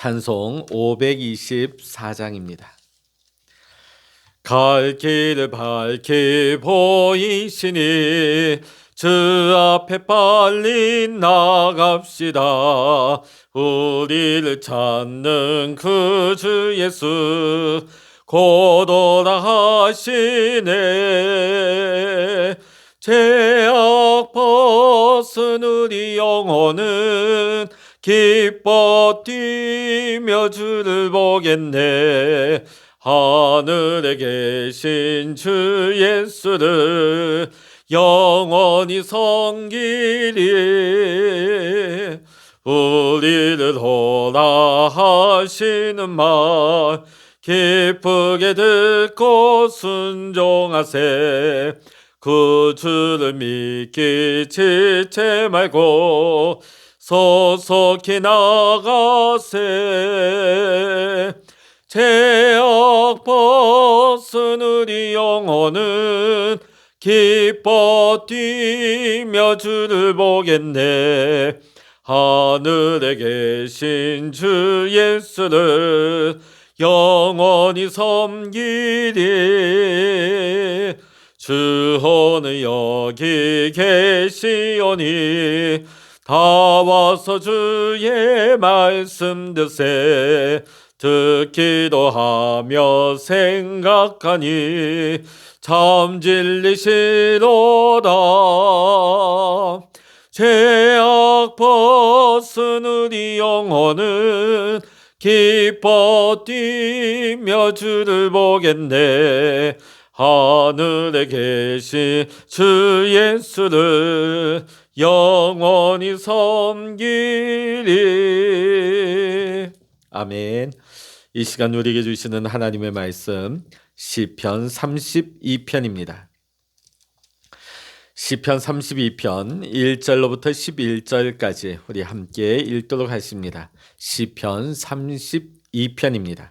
찬송 524장입니다. 갈 길을 밝히 보이시니 주 앞에 빨리 나갑시다. 우리를 찾는 그 주 예수 고도라 하시네. 죄악 벗은 우리 영혼은 기뻐 뛰며 주를 보겠네. 하늘에 계신 주 예수를 영원히 섬기리. 우리를 호라 하시는 말 기쁘게 듣고 순종하세. 그 주를 믿기 지체 말고 소속히 나가세. 죄악 벗은 우리 영혼은 기뻐 뛰며 주를 보겠네. 하늘에 계신 주 예수를 영원히 섬기리. 주호는 여기 계시오니 다 와서 주의 말씀 드세. 듣기도 하며 생각하니 참 진리시로다. 죄악 벗은 우리 영혼은 기뻐 뛰며 주를 보겠네. 하늘에 계신 주 예수를 영원히 섬기리. 아멘. 이 시간 우리에게 주시는 하나님의 말씀 시편 32편입니다. 시편 32편 1절로부터 11절까지 우리 함께 읽도록 하십니다. 시편 32편입니다.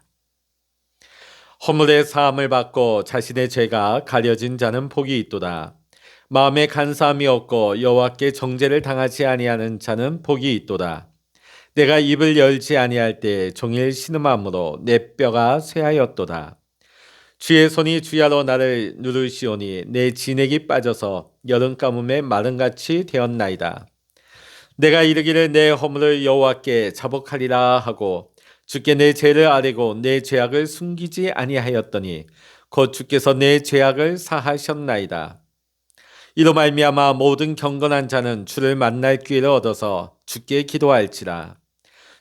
허물의 사함을 받고 자신의 죄가 가려진 자는 복이 있도다. 마음에 간사함이 없고 여호와께 정죄를 당하지 아니하는 자는 복이 있도다. 내가 입을 열지 아니할 때 종일 신음함으로 내 뼈가 쇠하였도다. 주의 손이 주야로 나를 누르시오니 내 진액이 빠져서 여름 가뭄에 마른같이 되었나이다. 내가 이르기를 내 허물을 여호와께 자복하리라 하고 주께 내 죄를 아뢰고 내 죄악을 숨기지 아니하였더니 곧 주께서 내 죄악을 사하셨나이다. 이로 말미암아 모든 경건한 자는 주를 만날 기회를 얻어서 주께 기도할지라.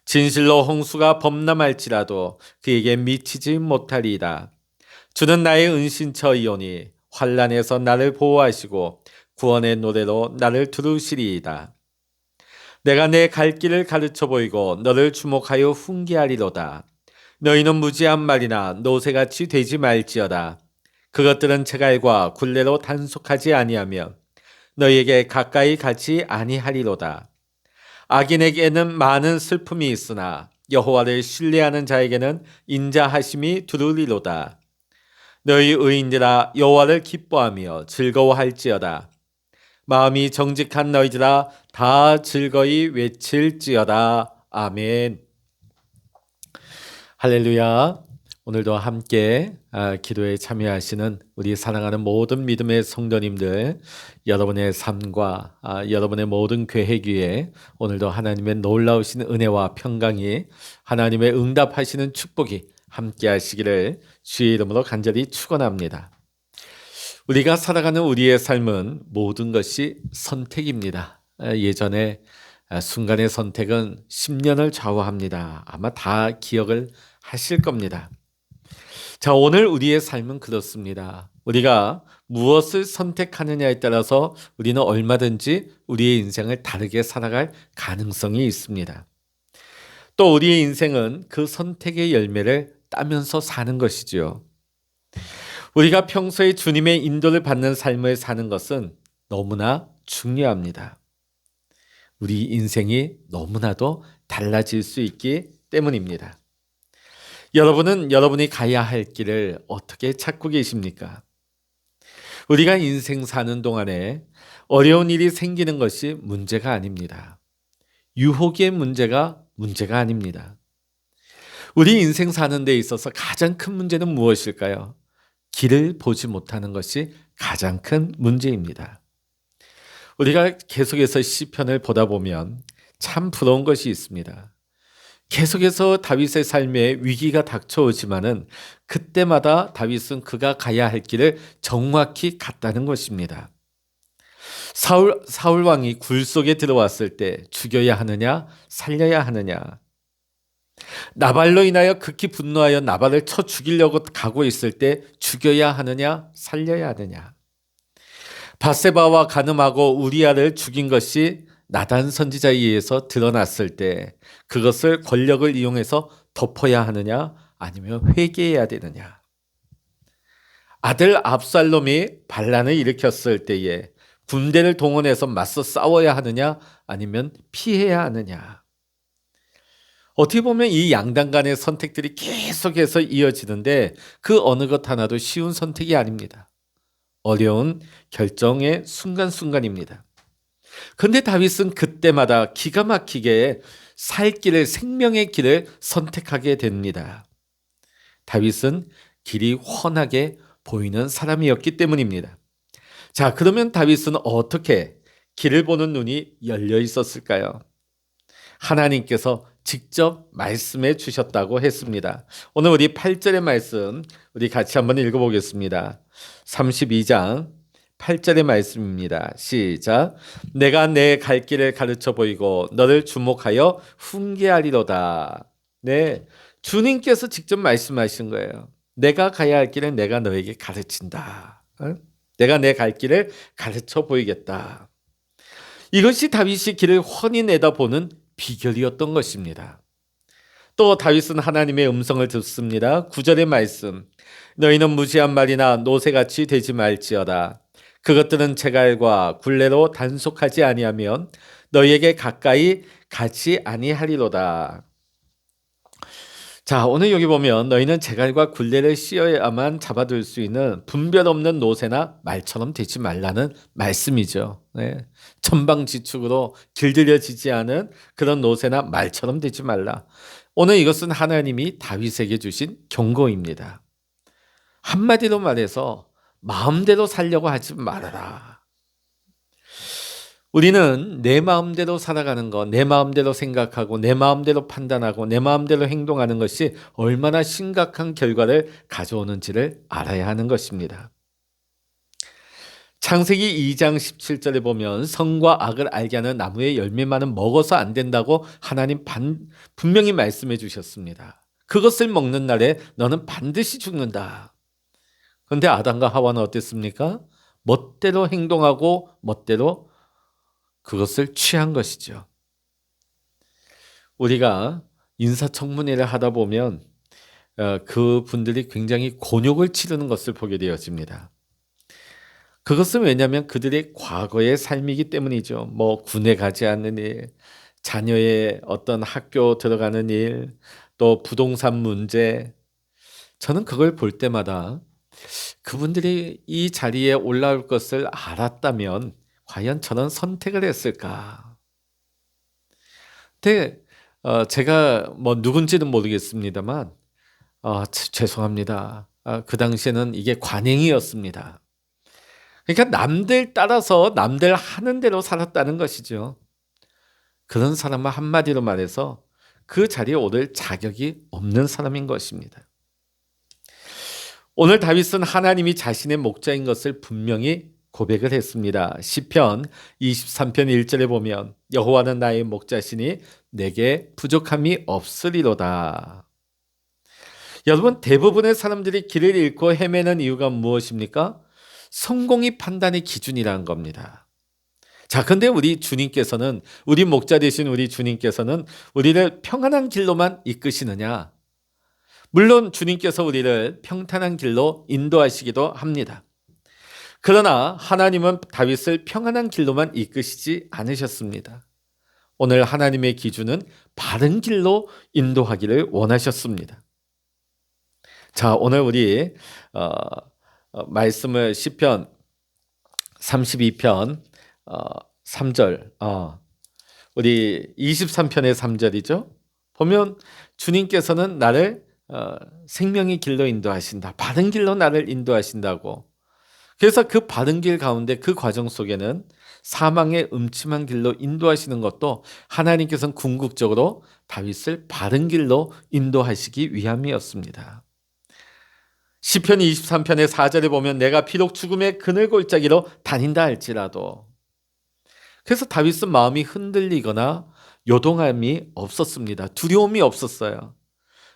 진실로 홍수가 범람할지라도 그에게 미치지 못하리이다. 주는 나의 은신처이오니 환란에서 나를 보호하시고 구원의 노래로 나를 두루시리이다. 내가 내 갈 길을 가르쳐 보이고 너를 주목하여 훈계하리로다. 너희는 무지한 말이나 노새같이 되지 말지어다. 그것들은 제갈과 굴레로 단속하지 아니하며 너희에게 가까이 가지 아니하리로다. 악인에게는 많은 슬픔이 있으나 여호와를 신뢰하는 자에게는 인자하심이 두루리로다. 너희 의인들아 여호와를 기뻐하며 즐거워할지어다. 마음이 정직한 너희들아 다 즐거이 외칠지어다. 아멘. 할렐루야. 오늘도 함께 아, 기도에 참여하시는 우리 사랑하는 모든 믿음의 성도님들, 여러분의 삶과 아, 여러분의 모든 계획 위에 오늘도 하나님의 놀라우신 은혜와 평강이 하나님의 응답하시는 축복이 함께 하시기를 주의 이름으로 간절히 축원합니다. 우리가 살아가는 우리의 삶은 모든 것이 선택입니다. 아, 예전에 아, 순간의 선택은 10년을 좌우합니다. 아마 다 기억을 하실 겁니다. 자, 오늘 우리의 삶은 그렇습니다. 우리가 무엇을 선택하느냐에 따라서 우리는 얼마든지 우리의 인생을 다르게 살아갈 가능성이 있습니다. 또 우리의 인생은 그 선택의 열매를 따면서 사는 것이지요. 우리가 평소에 주님의 인도를 받는 삶을 사는 것은 너무나 중요합니다. 우리 인생이 너무나도 달라질 수 있기 때문입니다. 여러분은 여러분이 가야 할 길을 어떻게 찾고 계십니까? 우리가 인생 사는 동안에 어려운 일이 생기는 것이 문제가 아닙니다. 유혹의 문제가 문제가 아닙니다. 우리 인생 사는 데 있어서 가장 큰 문제는 무엇일까요? 길을 보지 못하는 것이 가장 큰 문제입니다. 우리가 계속해서 시편을 보다 보면 참 부러운 것이 있습니다. 계속해서 다윗의 삶에 위기가 닥쳐오지만은 그때마다 다윗은 그가 가야 할 길을 정확히 갔다는 것입니다. 사울 사울 왕이 굴 속에 들어왔을 때 죽여야 하느냐 살려야 하느냐 나발로 인하여 극히 분노하여 나발을 쳐 죽이려고 가고 있을 때 죽여야 하느냐 살려야 하느냐 바세바와 가늠하고 우리아를 죽인 것이 나단 선지자에 의해서 드러났을 때 그것을 권력을 이용해서 덮어야 하느냐 아니면 회개해야 되느냐 아들 압살롬이 반란을 일으켰을 때에 군대를 동원해서 맞서 싸워야 하느냐 아니면 피해야 하느냐 어떻게 보면 이 양당 간의 선택들이 계속해서 이어지는데 그 어느 것 하나도 쉬운 선택이 아닙니다. 어려운 결정의 순간순간입니다. 근데 다윗은 그때마다 기가 막히게 살 길을 생명의 길을 선택하게 됩니다. 다윗은 길이 훤하게 보이는 사람이었기 때문입니다. 자, 그러면 다윗은 어떻게 길을 보는 눈이 열려 있었을까요? 하나님께서 직접 말씀해 주셨다고 했습니다. 오늘 우리 8절의 말씀 우리 같이 한번 읽어보겠습니다. 32장 8절의 말씀입니다. 시작. 내가 내 갈 길을 가르쳐 보이고 너를 주목하여 훈계하리로다. 네. 주님께서 직접 말씀하신 거예요. 내가 가야 할 길을 내가 너에게 가르친다. 어? 내가 내 갈 길을 가르쳐 보이겠다. 이것이 다윗이 길을 훤히 내다보는 비결이었던 것입니다. 또 다윗은 하나님의 음성을 듣습니다. 구절의 말씀. 너희는 무지한 말이나 노새같이 되지 말지어다. 그것들은 제갈과 굴레로 단속하지 아니하면 너희에게 가까이 가지 아니하리로다. 자, 오늘 여기 보면 너희는 제갈과 굴레를 씌어야만 잡아둘 수 있는 분별 없는 노새나 말처럼 되지 말라는 말씀이죠. 네. 천방지축으로 길들여지지 않은 그런 노새나 말처럼 되지 말라. 오늘 이것은 하나님이 다윗에게 주신 경고입니다. 한마디로 말해서 마음대로 살려고 하지 말아라. 우리는 내 마음대로 살아가는 것, 내 마음대로 생각하고, 내 마음대로 판단하고, 내 마음대로 행동하는 것이 얼마나 심각한 결과를 가져오는지를 알아야 하는 것입니다. 창세기 2장 17절에 보면 성과 악을 알게 하는 나무의 열매만은 먹어서 안 된다고 하나님 반, 분명히 말씀해 주셨습니다. 그것을 먹는 날에 너는 반드시 죽는다. 그런데 아담과 하와는 어땠습니까? 멋대로 행동하고 멋대로 그것을 취한 것이죠. 우리가 인사청문회를 하다 보면 어, 그 분들이 굉장히 곤욕을 치르는 것을 보게 되어집니다. 그것은 왜냐하면 그들의 과거의 삶이기 때문이죠. 뭐 군에 가지 않는 일, 자녀의 어떤 학교 들어가는 일, 또 부동산 문제. 저는 그걸 볼 때마다 그분들이 이 자리에 올라올 것을 알았다면 과연 저는 선택을 했을까? 근데 어, 제가 뭐 누군지는 모르겠습니다만 어, 죄송합니다. 어, 그 당시에는 이게 관행이었습니다. 그러니까 남들 따라서 남들 하는 대로 살았다는 것이죠. 그런 사람은 한마디로 말해서 그 자리에 오를 자격이 없는 사람인 것입니다. 오늘 다윗은 하나님이 자신의 목자인 것을 분명히 고백을 했습니다. 시편 23편 1절에 보면 여호와는 나의 목자시니 내게 부족함이 없으리로다. 여러분 대부분의 사람들이 길을 잃고 헤매는 이유가 무엇입니까? 성공이 판단의 기준이라는 겁니다. 자, 근데 우리 주님께서는 우리 목자 되신 우리 주님께서는 우리를 평안한 길로만 이끄시느냐? 물론 주님께서 우리를 평탄한 길로 인도하시기도 합니다. 그러나 하나님은 다윗을 평안한 길로만 이끄시지 않으셨습니다. 오늘 하나님의 기준은 바른 길로 인도하기를 원하셨습니다. 자, 오늘 우리 어, 어, 말씀을 시편 32편 어, 3절 어, 우리 23편의 3절이죠. 보면 주님께서는 나를 어, 생명의 길로 인도하신다. 바른 길로 나를 인도하신다고. 그래서 그 바른 길 가운데 그 과정 속에는 사망의 음침한 길로 인도하시는 것도 하나님께서는 궁극적으로 다윗을 바른 길로 인도하시기 위함이었습니다. 시편 23편의 4절에 보면 내가 비록 죽음의 그늘 골짜기로 다닌다 할지라도 그래서 다윗은 마음이 흔들리거나 요동함이 없었습니다. 두려움이 없었어요.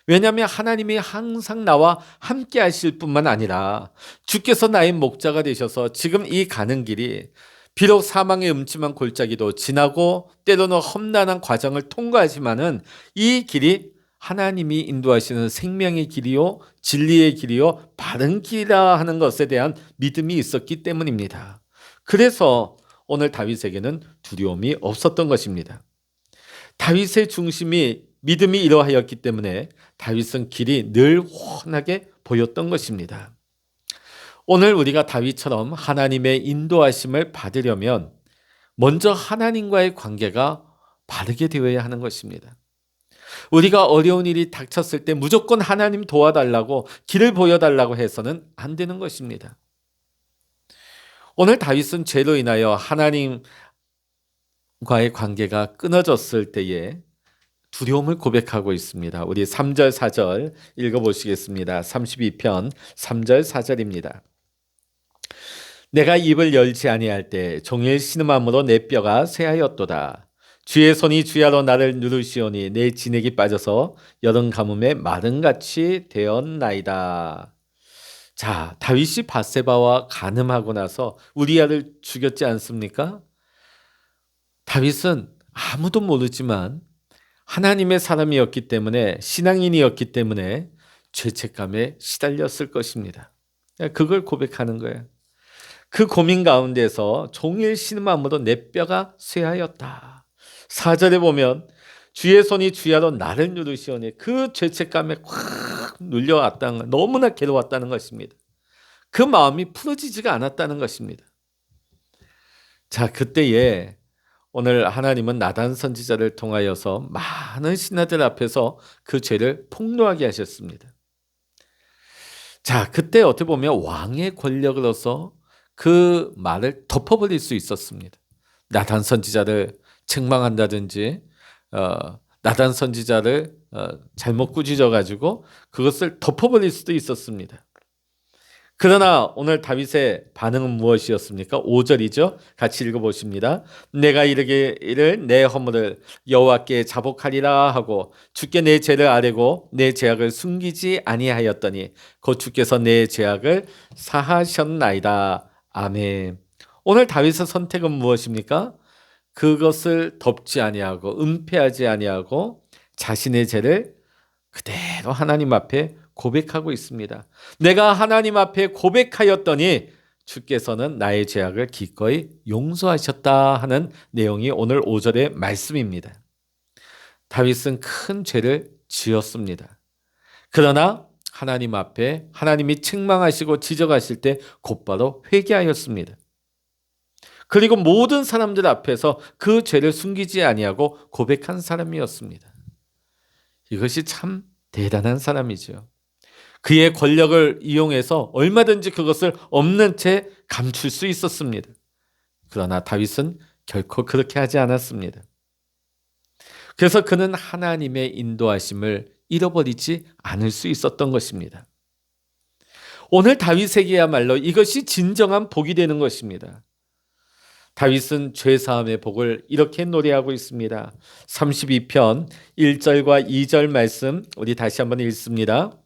왜냐하면 하나님이 항상 나와 함께 하실 뿐만 아니라 주께서 나의 목자가 되셔서 지금 이 가는 길이 비록 사망의 음침한 골짜기도 지나고 때로는 험난한 과정을 통과하지만은 이 길이 하나님이 인도하시는 생명의 길이요, 진리의 길이요, 바른 길이라 하는 것에 대한 믿음이 있었기 때문입니다. 그래서 오늘 다윗에게는 두려움이 없었던 것입니다. 다윗의 중심이 믿음이 이러하였기 때문에 다윗은 길이 늘 훤하게 보였던 것입니다. 오늘 우리가 다윗처럼 하나님의 인도하심을 받으려면 먼저 하나님과의 관계가 바르게 되어야 하는 것입니다. 우리가 어려운 일이 닥쳤을 때 무조건 하나님 도와달라고 길을 보여달라고 해서는 안 되는 것입니다. 오늘 다윗은 죄로 인하여 하나님과의 관계가 끊어졌을 때에 두려움을 고백하고 있습니다. 우리 3절 4절 읽어 보시겠습니다. 32편 3절 4절입니다. 내가 입을 열지 아니할 때 종일 신음함으로 내 뼈가 쇠하였도다. 주의 손이 주야로 나를 누르시오니 내 진액이 빠져서 여름 가뭄에 마른같이 되었나이다. 자, 다윗이 바세바와 간음하고 나서 우리아를 죽였지 않습니까? 다윗은 아무도 모르지만 하나님의 사람이었기 때문에 신앙인이었기 때문에 죄책감에 시달렸을 것입니다. 그걸 고백하는 거예요. 그 고민 가운데서 종일 신음함으로 내 뼈가 쇠하였다. 4절에 보면 주의 손이 주야로 나를 누르시오니 그 죄책감에 꽉 눌려왔다는 너무나 괴로웠다는 것입니다. 그 마음이 풀어지지가 않았다는 것입니다. 자, 그때에 오늘 하나님은 나단 선지자를 통하여서 많은 신하들 앞에서 그 죄를 폭로하게 하셨습니다. 자, 그때 어떻게 보면 왕의 권력으로서 그 말을 덮어버릴 수 있었습니다. 나단 선지자를 책망한다든지 어, 나단 선지자를 어, 잘못 꾸짖어 가지고 그것을 덮어버릴 수도 있었습니다. 그러나 오늘 다윗의 반응은 무엇이었습니까? 5절이죠. 같이 읽어 보십니다. 내가 이르기를 내 허물을 여호와께 자복하리라 하고 주께 내 죄를 아뢰고 내 죄악을 숨기지 아니하였더니 곧 주께서 내 죄악을 사하셨나이다. 아멘. 오늘 다윗의 선택은 무엇입니까? 그것을 덮지 아니하고 은폐하지 아니하고 자신의 죄를 그대로 하나님 앞에 고백하고 있습니다. 내가 하나님 앞에 고백하였더니 주께서는 나의 죄악을 기꺼이 용서하셨다 하는 내용이 오늘 5절의 말씀입니다. 다윗은 큰 죄를 지었습니다. 그러나 하나님 앞에 하나님이 책망하시고 지적하실 때 곧바로 회개하였습니다. 그리고 모든 사람들 앞에서 그 죄를 숨기지 아니하고 고백한 사람이었습니다. 이것이 참 대단한 사람이죠. 그의 권력을 이용해서 얼마든지 그것을 없는 채 감출 수 있었습니다. 그러나 다윗은 결코 그렇게 하지 않았습니다. 그래서 그는 하나님의 인도하심을 잃어버리지 않을 수 있었던 것입니다. 오늘 다윗에게야말로 이것이 진정한 복이 되는 것입니다. 다윗은 죄사함의 복을 이렇게 노래하고 있습니다. 32편 1절과 2절 말씀 우리 다시 한번 읽습니다.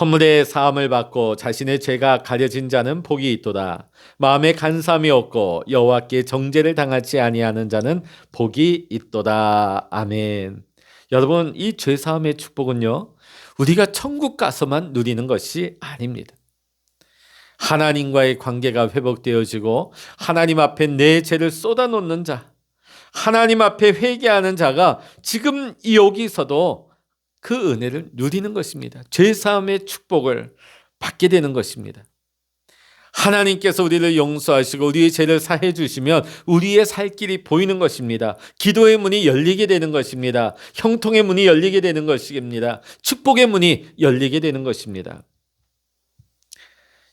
허물의 사함을 받고 자신의 죄가 가려진 자는 복이 있도다. 마음에 간삼이 없고 여호와께 정죄를 당하지 아니하는 자는 복이 있도다. 아멘. 여러분 이 죄 사함의 축복은요 우리가 천국 가서만 누리는 것이 아닙니다. 하나님과의 관계가 회복되어지고 하나님 앞에 내 죄를 쏟아놓는 자, 하나님 앞에 회개하는 자가 지금 여기서도 그 은혜를 누리는 것입니다. 죄사함의 축복을 받게 되는 것입니다. 하나님께서 우리를 용서하시고 우리의 죄를 사해 주시면 우리의 살 길이 보이는 것입니다. 기도의 문이 열리게 되는 것입니다. 형통의 문이 열리게 되는 것입니다. 축복의 문이 열리게 되는 것입니다.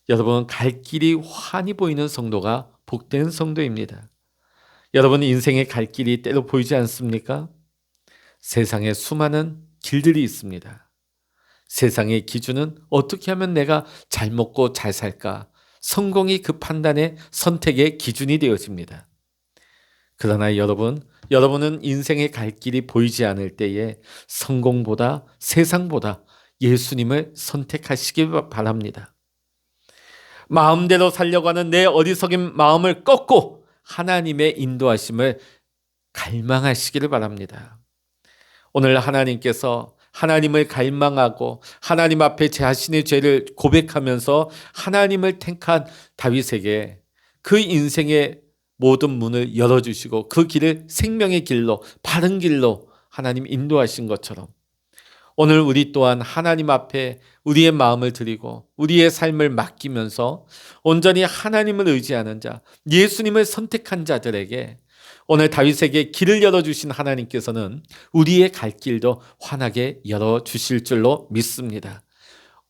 여러분 갈 길이 환히 보이는 성도가 복된 성도입니다. 여러분 인생의 갈 길이 때로 보이지 않습니까? 세상에 수많은 길들이 있습니다. 세상의 기준은 어떻게 하면 내가 잘 먹고 잘 살까? 성공이 그 판단의 선택의 기준이 되어집니다. 그러나 여러분, 여러분은 인생의 갈 길이 보이지 않을 때에 성공보다 세상보다 예수님을 선택하시길 바랍니다. 마음대로 살려고 하는 내 어리석인 마음을 꺾고 하나님의 인도하심을 갈망하시기를 바랍니다. 오늘 하나님께서 하나님을 갈망하고 하나님 앞에 자신의 죄를 고백하면서 하나님을 택한 다윗에게 그 인생의 모든 문을 열어주시고 그 길을 생명의 길로 바른 길로 하나님 인도하신 것처럼 오늘 우리 또한 하나님 앞에 우리의 마음을 드리고 우리의 삶을 맡기면서 온전히 하나님을 의지하는 자, 예수님을 선택한 자들에게 오늘 다윗에게 길을 열어주신 하나님께서는 우리의 갈 길도 환하게 열어주실 줄로 믿습니다.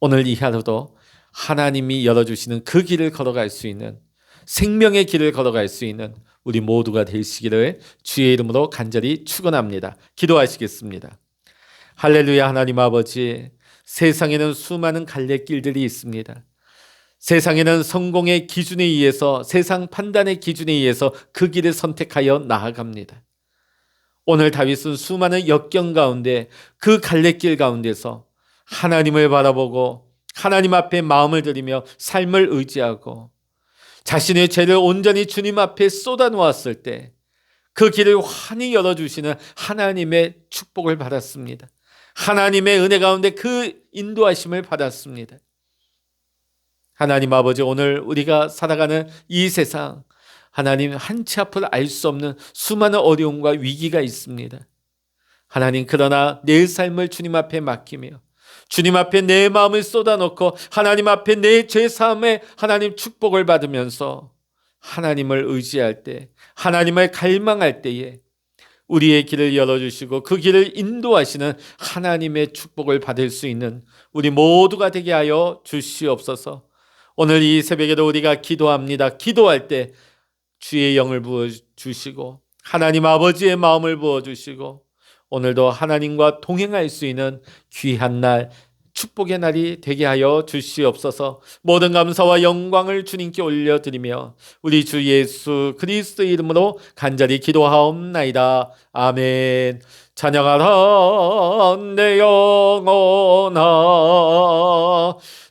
오늘 이 하루도 하나님이 열어주시는 그 길을 걸어갈 수 있는 생명의 길을 걸어갈 수 있는 우리 모두가 되시기를 주의 이름으로 간절히 축원합니다. 기도하시겠습니다. 할렐루야 하나님 아버지 세상에는 수많은 갈래길들이 있습니다. 세상에는 성공의 기준에 의해서 세상 판단의 기준에 의해서 그 길을 선택하여 나아갑니다. 오늘 다윗은 수많은 역경 가운데 그 갈래길 가운데서 하나님을 바라보고 하나님 앞에 마음을 들이며 삶을 의지하고 자신의 죄를 온전히 주님 앞에 쏟아 놓았을 때 그 길을 환히 열어주시는 하나님의 축복을 받았습니다. 하나님의 은혜 가운데 그 인도하심을 받았습니다. 하나님 아버지 오늘 우리가 살아가는 이 세상 하나님 한치 앞을 알 수 없는 수많은 어려움과 위기가 있습니다. 하나님 그러나 내 삶을 주님 앞에 맡기며 주님 앞에 내 마음을 쏟아놓고 하나님 앞에 내 죄사함에 하나님 축복을 받으면서 하나님을 의지할 때 하나님을 갈망할 때에 우리의 길을 열어주시고 그 길을 인도하시는 하나님의 축복을 받을 수 있는 우리 모두가 되게 하여 주시옵소서. 오늘 이 새벽에도 우리가 기도합니다. 기도할 때 주의 영을 부어 주시고 하나님 아버지의 마음을 부어 주시고 오늘도 하나님과 동행할 수 있는 귀한 날 축복의 날이 되게 하여 주시옵소서. 모든 감사와 영광을 주님께 올려드리며 우리 주 예수 그리스도 이름으로 간절히 기도하옵나이다. 아멘. 찬양하라 내 영혼아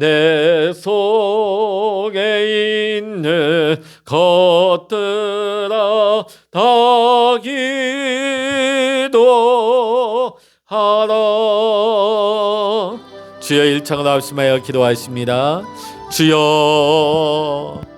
내 속에 있는 것들아 다 기도하라. 주여 일창을 합심하여 기도하십니다. 주여